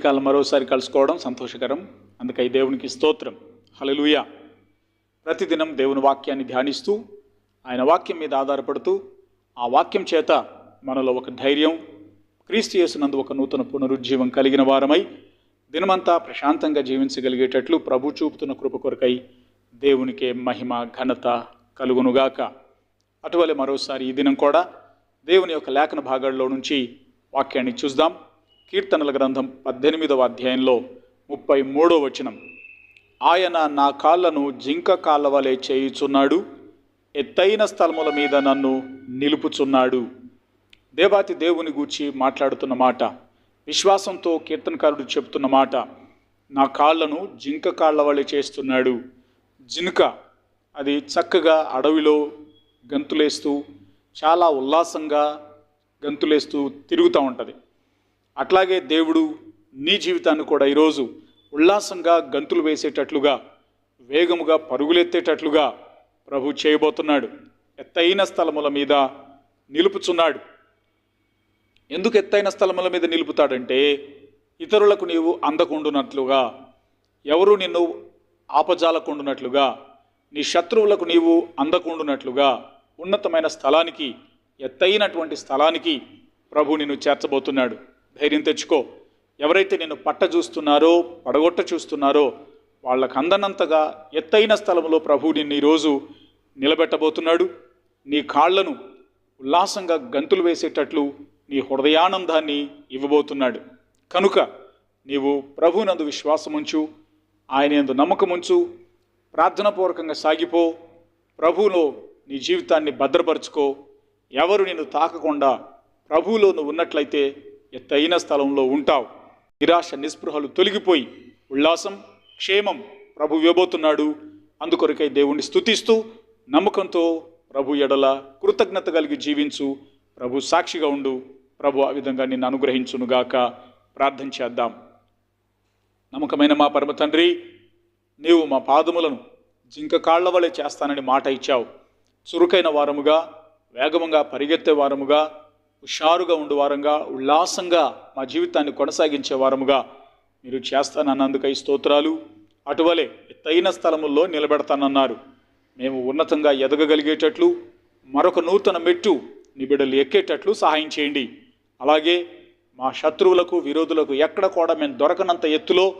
ఉదయకాలం మరోసారి కలుసుకోవడం సంతోషకరం. అందుకై దేవునికి స్తోత్రం. హలలుయ ప్రతిదినం దేవుని వాక్యాన్ని ధ్యానిస్తూ ఆయన వాక్యం మీద ఆధారపడుతూ ఆ వాక్యం చేత మనలో ఒక ధైర్యం క్రీస్తు యేసునందు ఒక నూతన పునరుజ్జీవం కలిగిన వారమై దినమంతా ప్రశాంతంగా జీవించగలిగేటట్లు ప్రభు చూపుతున్న కృప కొరకై దేవునికే మహిమ ఘనత కలుగునుగాక. అటువలే మరోసారి ఈ దినం కూడా దేవుని యొక్క లేఖన భాగాల్లో నుంచి వాక్యాన్ని చూద్దాం. కీర్తనల గ్రంథం పద్దెనిమిదవ అధ్యాయంలో ముప్పై మూడో వచనం. ఆయన నా కాళ్ళను జింక కాళ్ళవలే చేయుచున్నాడు ఎత్తైన స్థలముల మీద నన్ను నిలుపుచున్నాడు. దేవాతి దేవుని గూర్చి మాట్లాడుతున్న మాట విశ్వాసంతో కీర్తనకారుడు చెప్తున్న మాట నా కాళ్ళను జింక కాళ్ళ వలె చేస్తున్నాడు. జింక అది చక్కగా అడవిలో గంతులేస్తూ చాలా ఉల్లాసంగా గంతులేస్తూ తిరుగుతూ ఉంటుంది. అట్లాగే దేవుడు నీ జీవితాన్ని కూడా ఈరోజు ఉల్లాసంగా గంతులు వేసేటట్లుగా వేగముగా పరుగులెత్తేటట్లుగా ప్రభు చేయబోతున్నాడు. ఎత్తైన స్థలముల మీద నిలుపుచున్నాడు. ఎందుకు ఎత్తైన స్థలముల మీద నిలుపుతాడంటే ఇతరులకు నీవు అందకుండునట్లుగా ఎవరు నిన్ను ఆపజాలకుండునట్లుగా నీ శత్రువులకు నీవు అందకుండునట్లుగా ఉన్నతమైన స్థలానికి ఎత్తైనటువంటి స్థలానికి ప్రభు నిన్ను చేర్చబోతున్నాడు. ధైర్యం తెచ్చుకో. ఎవరైతే నిన్ను పట్ట చూస్తున్నారో పడగొట్ట చూస్తున్నారో వాళ్ళకు అందనంతగా ఎత్తైన స్థలంలో ప్రభువు నిన్ను ఈరోజు నిలబెట్టబోతున్నాడు. నీ కాళ్ళను ఉల్లాసంగా గంతులు వేసేటట్లు నీ హృదయానందాన్ని ఇవ్వబోతున్నాడు. కనుక నీవు ప్రభునందు విశ్వాసముంచు ఆయన ఎందు నమ్మకముంచు ప్రార్థనపూర్వకంగా సాగిపో ప్రభువులో నీ జీవితాన్ని భద్రపరుచుకో. ఎవరు నిన్ను తాకకుండా ప్రభువులో నువ్వు ఉన్నట్లయితే ఎత్తైన స్థలంలో ఉంటావు. నిరాశ నిస్పృహలు తొలగిపోయి ఉల్లాసం క్షేమం ప్రభు ఇవ్వబోతున్నాడు అందుకొరకై దేవుణ్ణి స్థుతిస్తూ నమ్మకంతో ప్రభు ఎడల కృతజ్ఞత కలిగి జీవించు. ప్రభు సాక్షిగా ఉండు. ప్రభు ఆ విధంగా నిన్ను అనుగ్రహించునుగాక ప్రార్థన చేద్దాం. నమ్మకమైన మా పరమ తండ్రి నీవు మా పాదములను జింక కాళ్ళ వలె చేస్తానని మాట ఇచ్చావు. చురుకైన వారముగా వేగముగా పరిగెత్తే వారముగా హుషారుగా ఉండు వారంగా ఉల్లాసంగా మా జీవితాన్ని కొనసాగించే వారముగా మీరు చేస్తానన్నందుకై స్తోత్రాలు. అటువలే ఎత్తైన స్థలముల్లో నిలబెడతానన్నారు. మేము ఉన్నతంగా ఎదగగలిగేటట్లు మరొక నూతన మెట్టు నిబిడలు ఎక్కేటట్లు సహాయం చేయండి. అలాగే మా శత్రువులకు విరోధులకు ఎక్కడ కూడా మేము దొరకనంత ఎత్తులో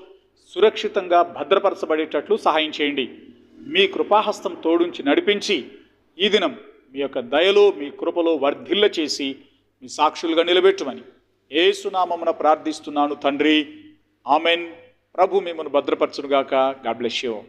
సురక్షితంగా భద్రపరచబడేటట్లు సహాయం చేయండి. మీ కృపాహస్తం తోడుంచి నడిపించి ఈ దినం మీ యొక్క దయలో మీ కృపలో వర్ధిల్ల చేసి మీ సాక్షులుగా నిలబెట్టుమని ఏసునామమున ప్రార్థిస్తున్నాను తండ్రి. ఆమెన్. ప్రభు మిమ్మల్ని భద్రపరచునుగాక. God bless you.